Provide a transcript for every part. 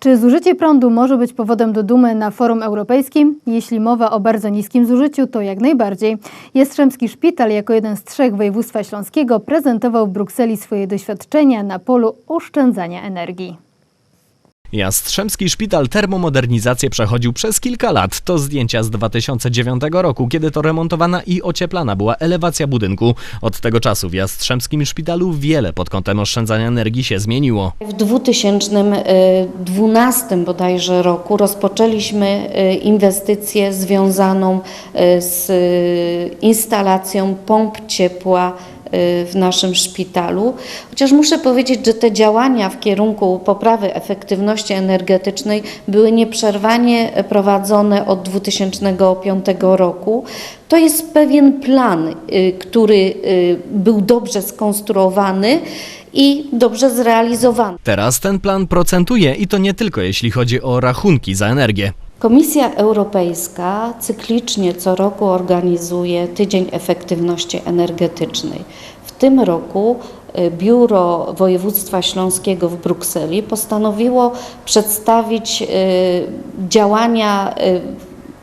Czy zużycie prądu może być powodem do dumy na forum europejskim? Jeśli mowa o bardzo niskim zużyciu, to jak najbardziej. Jastrzębski Szpital jako jeden z trzech województwa śląskiego prezentował w Brukseli swoje doświadczenia na polu oszczędzania energii. Jastrzębski Szpital termomodernizację przechodził przez kilka lat. To zdjęcia z 2009 roku, kiedy to remontowana i ocieplana była elewacja budynku. Od tego czasu w Jastrzębskim Szpitalu wiele pod kątem oszczędzania energii się zmieniło. W 2012 bodajże roku rozpoczęliśmy y, inwestycję związaną y, z instalacją pomp ciepła w naszym szpitalu. Chociaż muszę powiedzieć, że te działania w kierunku poprawy efektywności energetycznej były nieprzerwanie prowadzone od 2005 roku. To jest pewien plan, y, który y, był dobrze skonstruowany i dobrze zrealizowany. Teraz ten plan procentuje i to nie tylko jeśli chodzi o rachunki za energię. Komisja Europejska cyklicznie co roku organizuje Tydzień Efektywności Energetycznej. W tym roku y, Biuro Województwa Śląskiego w Brukseli postanowiło przedstawić y, działania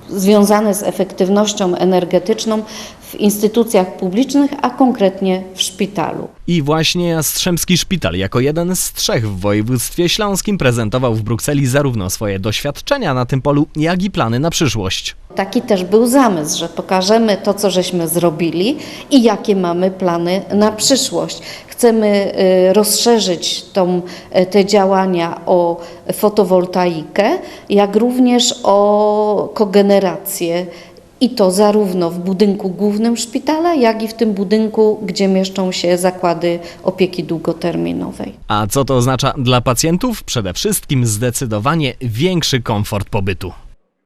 y, związane z efektywnością energetyczną w instytucjach publicznych, a konkretnie w szpitalu. I właśnie Jastrzębski Szpital jako jeden z trzech w województwie śląskim prezentował w Brukseli zarówno swoje doświadczenia na tym polu, jak i plany na przyszłość. Taki też był zamysł, że pokażemy to, co żeśmy zrobili i jakie mamy plany na przyszłość. Chcemy y, rozszerzyć tą, y, te działania o fotowoltaikę, jak również o kogenerację. I to zarówno w budynku głównym szpitala, jak i w tym budynku, gdzie mieszczą się zakłady opieki długoterminowej. A co to oznacza dla pacjentów? Przede wszystkim zdecydowanie większy komfort pobytu.